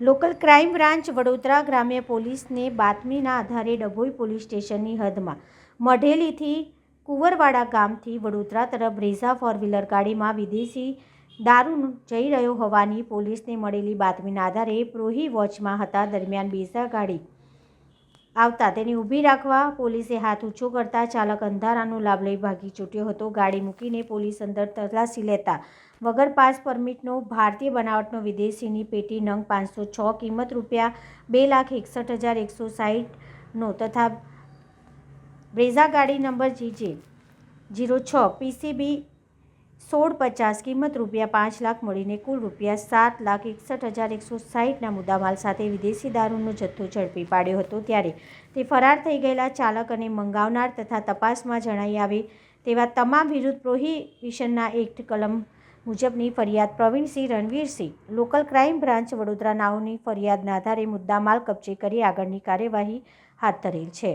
Local crime branch Vadodara ગ્રામ્ય પોલીસને બાતમીના આધારે ડભોઈ પોલીસ સ્ટેશનની હદમાં મઢેલીથી કુંવરવાડા ગામથી વડોદરા તરફ રેઝા ફોર વ્હીલર ગાડીમાં વિદેશી દારૂ જઈ રહ્યો હોવાની પોલીસને મળેલી બાતમીના આધારે પ્રોહી વોચમાં હતા. દરમિયાન બેઝા ગાડી આવતા તેને ઊભી રાખવા પોલીસે હાથ ઊંચો કરતા ચાલક અંધારાનો લાભ લઈ ભાગી છૂટ્યો હતો. ગાડી મૂકીને પોલીસ અંદર તલાશી લેતા વગર પાસ પરમિટનો ભારતીય બનાવટનો વિદેશીની પેટી નંગ પાંચસો છ કિંમત રૂપિયા બે લાખ એકસઠ હજાર એકસો સાહીઠનો તથા બ્રેઝા ગાડી નંબર જીજે જીરો છ પીસીબી સોળ પચાસ કિંમત રૂપિયા પાંચ લાખ મળીને કુલ રૂપિયા સાત લાખ એકસઠ હજાર એકસો સાહીઠના મુદ્દામાલ સાથે વિદેશી દારૂનો જથ્થો ઝડપી પાડ્યો હતો ત્યારે તે ફરાર થઈ ગયેલા ચાલક અને મંગાવનાર તથા તપાસમાં જણાઈ આવે તેવા તમામ વિરુદ્ધ પ્રોહિબિશનના એક્ટ કલમ મુજબની ફરિયાદ Pravinsinh Ranvirsinh, local crime branch Vadodara નાઓની ફરિયાદના આધારે મુદ્દામાલ કબજે કરી આગળની કાર્યવાહી હાથ ધરેલ છે.